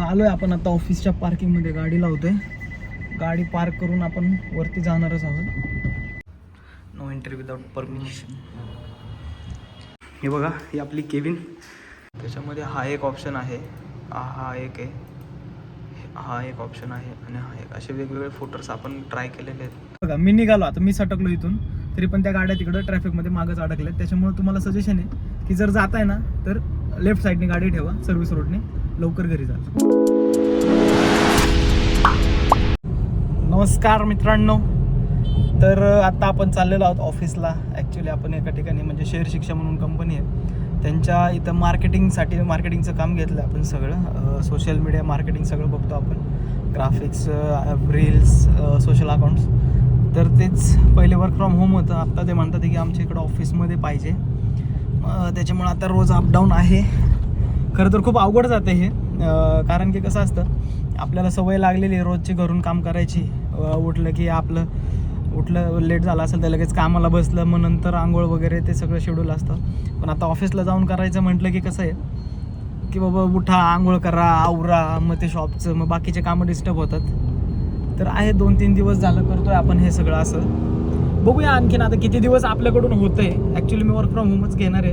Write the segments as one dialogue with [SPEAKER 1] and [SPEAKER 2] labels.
[SPEAKER 1] आलोय आपण आता ऑफिसच्या पार्किंगमध्ये गाडी लावतोय. गाडी पार्क करून आपण वरती जाणारच आहोत. नो एंट्री विदाउट परमिशन हे बघा ही आपली केबिन. त्याच्यामध्ये हा एक ऑप्शन आहे. हा हा एक आहे. हा एक ऑप्शन आहे आणि हा एक. असे वेगवेगळे फोटोज आपण ट्राय केलेले आहेत. बघा मी निघालो आता. मी सटकलो इथून. तरी पण त्या गाड्या तिकडं ट्रॅफिकमध्ये मागच अडकल्या त्याच्यामुळे तुम्हाला सजेशन आहे की जर जाताय ना तर लेफ्ट साईडने गाडी ठेवा सर्व्हिस रोडने लवकर घरी जा. नमस्कार मित्रांनो. तर आता आपण चाललेलो आहोत ऑफिसला ॲक्च्युली आपण एका ठिकाणी म्हणजे शेअर शिक्षा म्हणून कंपनी आहे. त्यांच्या इथं मार्केटिंगसाठी मार्केटिंगचं काम घेतलं आपण सगळं. सोशल मीडिया मार्केटिंग सगळं बघतो आपण. ग्राफिक्स रील्स सोशल अकाउंट्स तर तेच पहिले वर्क फ्रॉम होम होतं. आत्ता ते म्हणतात की आमच्या इकडं ऑफिसमध्ये पाहिजे. त्याच्यामुळे आता रोज अपडाऊन आहे. खरं तर खूप अवघड जाते हे. कारण की कसं असतं आपल्याला सवय लागलेली आहे रोजची घरून काम करायची. उठलं की आपलं उठलं लेट झालं असेल तर लगेच कामाला बसलं मग नंतर आंघोळ वगैरे ते सगळं शेड्यूल असतं. पण आता ऑफिसला जाऊन करायचं म्हटलं की कसं आहे की बाबा उठा आंघोळ करा आवरा मग ते शॉपचं मग बाकीचे कामं डिस्टर्ब होतात. तर आहे दोन तीन दिवस झालं करतोय आपण हे सगळं असं. बघूया आणखीन आता किती दिवस आपल्याकडून होतंय. ॲक्च्युली मी वर्क फ्रॉम होमच घेणार आहे.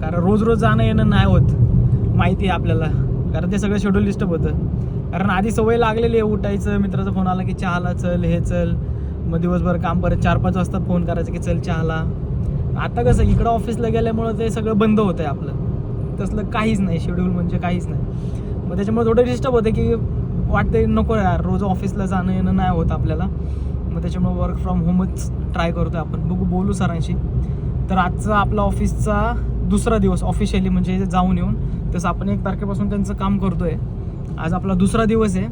[SPEAKER 1] कारण रोज रोज जाणं येणं नाही होत. माहिती आहे आपल्याला. कारण ते सगळं शेड्यूल डिस्टर्ब होतं. कारण आधी सवय लागलेली आहे उठायचं मित्राचा फोन आला की चहाला चल हे चल. मग दिवसभर काम परत चार पाच वाजता फोन करायचं की चल चहाला. आता कसं इकडं ऑफिसला गेल्यामुळं ते सगळं बंद होतं आहे आपलं. तसलं काहीच नाही. शेड्यूल म्हणजे काहीच नाही. मग त्याच्यामुळे थोडं डिस्टर्ब होतं की वाटते नको यार रोज ऑफिसला जाणं येणं नाही होत आपल्याला. मग त्याच्यामुळे वर्क फ्रॉम होमच ट्राय करतो आपण. बघू बोलू सरांशी. तर आजचा आपला ऑफिसचा दुसरा दिवस ऑफिशियली म्हणजे जाऊन येऊन तसं आपण एक तारखेपासून त्यांचं काम करतो आहे आज आपला दुसरा दिवस आहे.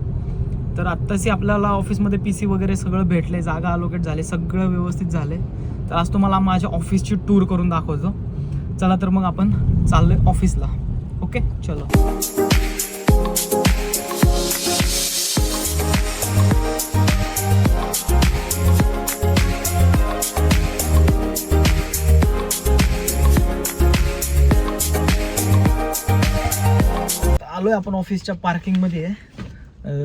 [SPEAKER 1] तर आत्ताशी आपल्याला ऑफिसमध्ये पी सी वगैरे सगळं भेटले जागा अलोकेट झाले सगळं व्यवस्थित झाले. तर आज तुम्हाला माझ्या ऑफिसची टूर करून दाखवतो. चला तर मग आपण चाललोय ऑफिसला ओके चलो. आलो आहे आपण ऑफिसच्या पार्किंगमध्ये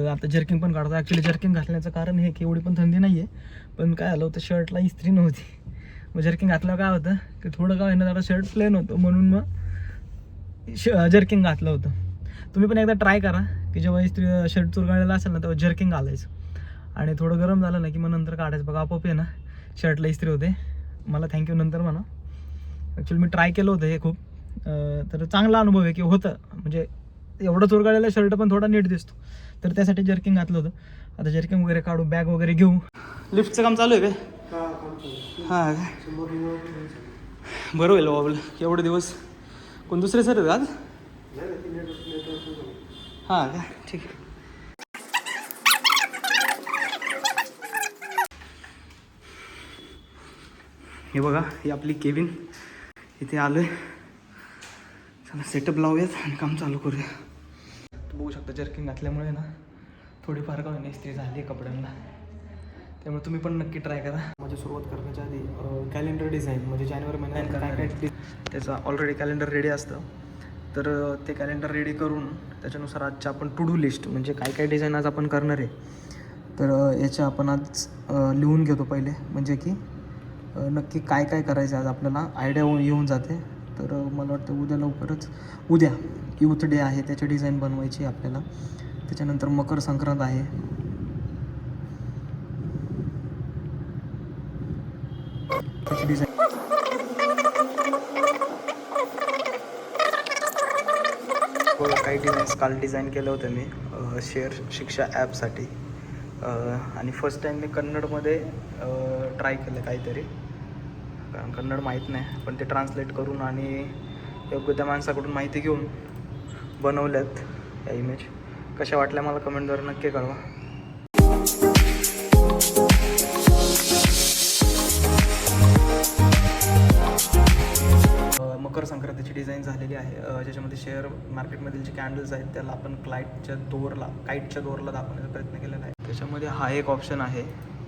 [SPEAKER 1] आता जर्किंग पण काढतो ॲक्च्युली जर्किंग घालण्याचं कारण हे की एवढी पण थंडी नाही आहे पण काय आलं होतं शर्टला इस्त्री नव्हती. मग जर्किंग घातलं काय होतं की थोडं काय ना जरा शर्ट प्लेन होतं. म्हणून मग श जर्किंग घातलं होतं. तुम्ही पण एकदा ट्राय करा की जेव्हा इस्त्री शर्ट चुरगाळलेला असेल ना तेव्हा जर्किंग घालायचं. आणि थोडं गरम झालं ना की मग नंतर काढायचं. बघा आपोआप आहे ना शर्टला इस्त्री होते. मला थँक्यू नंतर म्हणा. ॲक्च्युली मी ट्राय केलं होतं हे खूप. तर चांगला अनुभव आहे की होतं. म्हणजे एवढं चुरगाळलेला शर्ट पण थोडा नीट दिसतो. तर त्यासाठी जर्किंग घातलं होतं. आता जर्किंग वगैरे काढू बॅग वगैरे घेऊ. लिफ्टचं काम चालू आहे काय? हां काय? बरं होईल बाबा एवढे दिवस. कोण दुसरे सर आज? हां काय? ठीक आहे. हे बघा ही आपली केबिन. इथे आलोय. चला सेटअप लावूयात आणि काम चालू करूया. बघू शकता जर्किंग घातल्यामुळे ना थोडीफार का होईना इस्त्री झाली आहे कपड्यांना. त्यामुळे तुम्ही पण नक्की ट्राय करा. म्हणजे सुरुवात करण्याच्या आधी कॅलेंडर डिझाईन म्हणजे जानेवारी महिन्यात काय काय त्याचा ऑलरेडी कॅलेंडर रेडी असतं. तर ते कॅलेंडर रेडी करून त्याच्यानुसार आजच्या आपण टू डू लिस्ट म्हणजे काय काय डिझाईन आज आपण करणार आहे. तर याच्या आपण आज लिहून घेतो पहिले. म्हणजे की नक्की काय काय करायचं आज आपल्याला? आयडिया येऊन जाते. तर मला वाटतं उद्या लवकरच उद्या यूथ डे आहे त्याची डिझाईन बनवायची आपल्याला. त्याच्यानंतर मकर संक्रांत आहे. त्याची डिझाईन हो काही डिझाईन्स काल डिझाईन केलं होतं मी शेअर शिक्षा ॲपसाठी. आणि फर्स्ट टाईम मी कन्नडमध्ये ट्राय केलं काहीतरी. कारण कन्नड माहीत नाही पण ते ट्रान्सलेट करून आणि योग्य त्या माणसाकडून माहिती घेऊन बनवल्यात या इमेज कशा वाटल्या मला कमेंटद्वारे नक्की कळवा. मकर संक्रांतीची डिझाईन झालेली आहे. ज्याच्यामध्ये शेअर मार्केटमधील जे कॅन्डल्स आहेत त्याला आपण क्लाईटच्या दोरला काईटच्या दोरला दाखवण्याचा प्रयत्न केलेला आहे. त्याच्यामध्ये हा एक ऑप्शन आहे.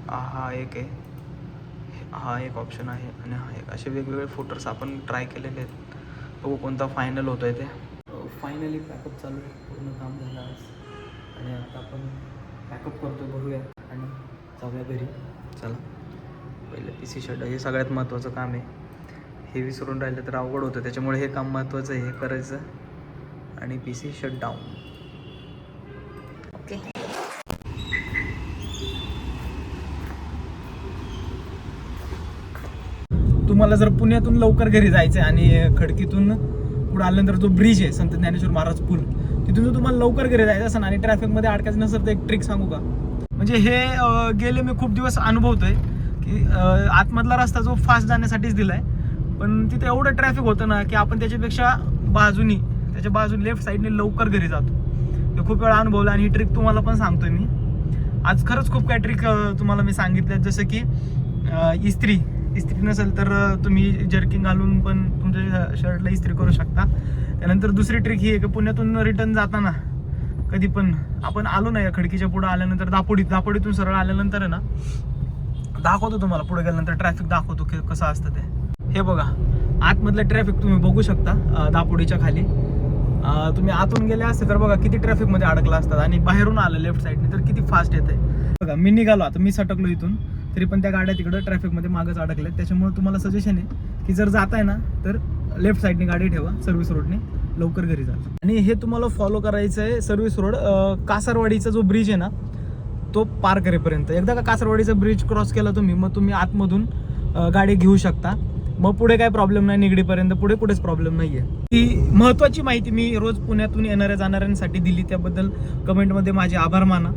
[SPEAKER 1] हा एक आहे. हा एक ऑप्शन आहे आणि हा एक. असे वेगवेगळे फोटोज आपण ट्राय केलेले आहेत. बघू कोणता फायनल होतो आहे ते. फायनली पॅकअप चालू आहे. पूर्ण काम झालं आज. आणि आता आपण पॅकअप करतो बघूया आणि जाऊया घरी. चला. पहिलं पी सी शट हे सगळ्यात महत्त्वाचं काम आहे. हे विसरून राहिलं तर अवघड होतं. त्याच्यामुळे हे काम महत्त्वाचं आहे. हे करायचं. आणि पी सी शट डाऊन तुम्हाला जर पुण्यातून लवकर घरी जायचं आहे आणि खडकीतून पुढे आल्यानंतर जो ब्रिज आहे संत ज्ञानेश्वर महाराज पूल तिथून जर तुम्हाला लवकर घरी जायचं असेल आणि ट्रॅफिकमध्ये अडकायचं नसेल तर एक ट्रिक सांगू का? म्हणजे हे गेले मी खूप दिवस अनुभवतोय की आतमधला रस्ता जो फास्ट जाण्यासाठीच दिलाय पण तिथे एवढं ट्रॅफिक होतं ना की आपण त्याच्यापेक्षा बाजूनी त्याच्या बाजूने लेफ्ट साईडने लवकर घरी जातो. हे खूप वेळा अनुभवलं आणि ही ट्रिक तुम्हाला पण सांगतोय मी. आज खरंच खूप काही ट्रिक तुम्हाला मी सांगितलं जसं की इस्त्री. इस्त्री नसेल तर तुम्ही जर्किंग घालून पण तुमच्या शर्टला इस्त्री करू शकता. त्यानंतर दुसरी ट्रिक ही आहे की पुण्यातून रिटर्न जाताना कधी पण आपण आलो नाही या खडकीच्या पुढे आल्यानंतर दापोडीत दापोडीतून सरळ आल्यानंतर आहे ना दाखवतो तुम्हाला पुढे गेल्यानंतर ट्रॅफिक दाखवतो की कसं असतं ते. हे बघा आतमधलं ट्रॅफिक तुम्ही बघू शकता दापोडीच्या खाली. तुम्ही आतून गेले असते तर बघा किती ट्रॅफिकमध्ये अडकला असतात आणि बाहेरून आलं लेफ्ट साईडने तर किती फास्ट येते बघा मी निघालो आता मी सटकलो इथून. तरी पण त्या गाड्या तिकडं ट्रॅफिकमध्ये मागच अडकल्यात. त्याच्यामुळे तुम्हाला सजेशन आहे की जर जाताय ना तर लेफ्ट साईडने गाडी ठेवा सर्व्हिस रोडने लवकर घरी जा. आणि हे तुम्हाला फॉलो करायचं आहे सर्व्हिस रोड कासारवाडीचा जो ब्रिज आहे ना तो पार करेपर्यंत. एकदा का कासारवाडीचा ब्रिज क्रॉस केला तुम्ही मग तुम्ही आतमधून गाडी घेऊ शकता. मग पुढे काय प्रॉब्लेम नाही निगडीपर्यंत पुढे कुठेच प्रॉब्लेम नाही आहे ती महत्त्वाची माहिती मी रोज पुण्यातून येणाऱ्या जाणाऱ्यांसाठी दिली त्याबद्दल कमेंटमध्ये माझे आभार माना.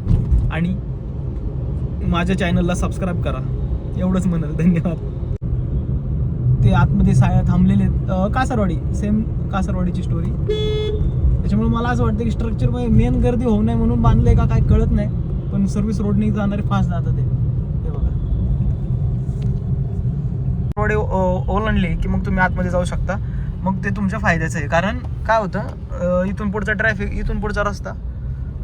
[SPEAKER 1] आणि माझ्या चॅनलला सबस्क्राईब करा. एवढंच म्हणाल धन्यवाद. ते आतमध्ये साया थांबलेले आहेत. कासारवाडी सेम कासारवाडीची स्टोरी त्याच्यामुळे मला असं वाटतं की स्ट्रक्चरमध्ये मेन गर्दी होऊ नये म्हणून बांधले का काय कळत नाही. पण सर्व्हिस रोडने जाणारे फास्ट जातात ते. हे बघा. ओलांडले की मग तुम्ही आतमध्ये जाऊ शकता. मग ते तुमच्या फायद्याचं आहे. कारण काय होतं इथून पुढचा ट्रॅफिक इथून पुढचा रस्ता.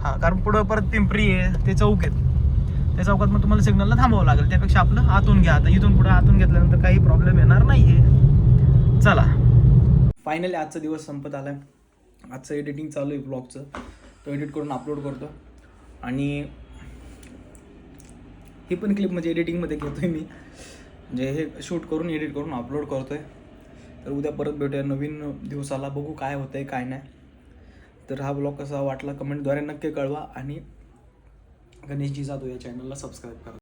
[SPEAKER 1] हां कारण पुढं परत पिंपरी आहे ते चौक आहेत. त्या चौकात मग तुम्हाला सिग्नलला थांबावं लागेल. त्यापेक्षा आपलं आतून घ्या. आता इथून पुढे आतून घेतल्यानंतर काही प्रॉब्लेम येणार नाही आहे चला. फायनली आजचा दिवस संपत आला आहे आजचं एडिटिंग चालू आहे ब्लॉगचं तो एडिट करून अपलोड करतो. आणि ही पण क्लिप म्हणजे एडिटिंगमध्ये घेतो आहे मी. म्हणजे हे शूट करून एडिट करून अपलोड करतो आहे तर उद्या परत भेटूया. नवीन दिवसाला बघू काय होतं आहे काय नाही. तर हा ब्लॉग कसा वाटला कमेंटद्वारे नक्की कळवा. आणि गणेशजी जाधव या चॅनलला सबस्क्राईब करा.